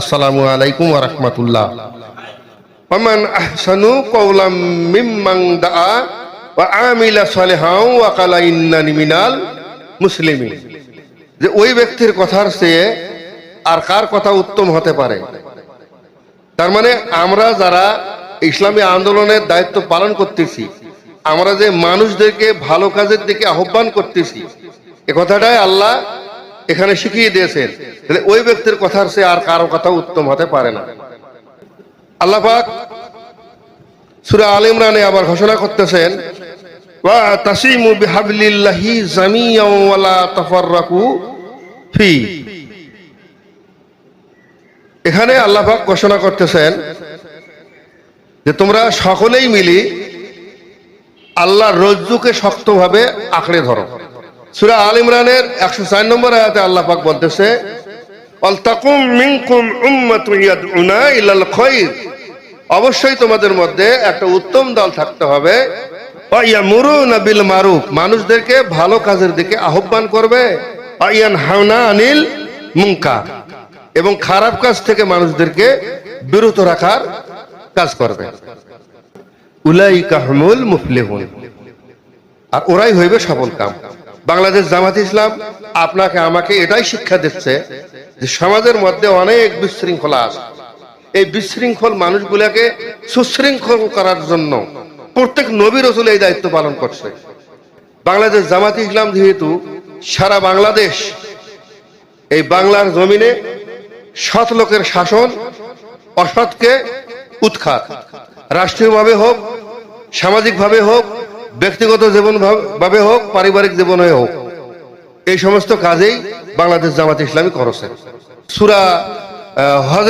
আসসালামু আলাইকুম ওয়া রাহমাতুল্লাহ। কওলাম মিম্মান দাআ ওয়া আমিলা সালিহান ওয়া ক্বালা ইন্নানি মিনাল মুসলিমিন। যে ওই ব্যক্তির কথার চেয়ে আর কার কথা উত্তম হতে পারে? তার মানে আমরা যারা ইসলামী আন্দোলনের দায়িত্ব পালন করতেছি, আমরা যে মানুষদেরকে ভালো কাজের দিকে আহ্বান করতেছি, এ কথাটাই আল্লাহ এখানে শিখিয়ে দিয়েছেন তাহলে ওই ব্যক্তির কথার সে আর কারও কথা উত্তম হতে পারে না। আল্লাহ সূরা আল ইমরানে আবার ঘোষণা করতেছেন এখানে আল্লাহ পাক ঘোষণা করতেছেন যে তোমরা সকলেই মিলি আল্লাহর রজ্জুকে শক্তভাবে আঁকড়ে ধরো। সূরা আল ইমরানের একশো চার নম্বর আয়াতে আল্লাহ পাক বলতেছে অবশ্যই তোমাদের মধ্যে একটা উত্তম দল থাকতে হবে। মানুষদেরকে ভালো কাজের দিকে আহ্বান করবে। আনিল মুনকার। এবং খারাপ কাজ থেকে মানুষদেরকে বিরত রাখার কাজ করবে। উলাই হুমুল মুফলিহুন। আর ওরাই হইবে সফল কাম। বাংলাদেশ জামাত ইসলাম আপনাকে, আমাকে এটাই শিক্ষা দিচ্ছে যে সমাজের মধ্যে অনেক বিশৃঙ্খলা আছে। এই বিশৃঙ্খল মানুষগুলাকে সুশৃঙ্খল করার জন্য প্রত্যেক নবী রসুল এই দায়িত্ব পালন করছে। বাংলাদেশ জামাত ইসলাম যেহেতু সারা বাংলাদেশ, এই বাংলার জমিনে সৎ লোকের শাসন, অসৎকে উৎখাত। রাষ্ট্রীয়ভাবে হোক, সামাজিকভাবে হোক ব্যক্তিগত জীবন ভাবে হোক, পারিবারিক জীবনে হোক, এই সমস্ত কাজেই বাংলাদেশ জামাত ইসলামী করেছে। সুরা হজ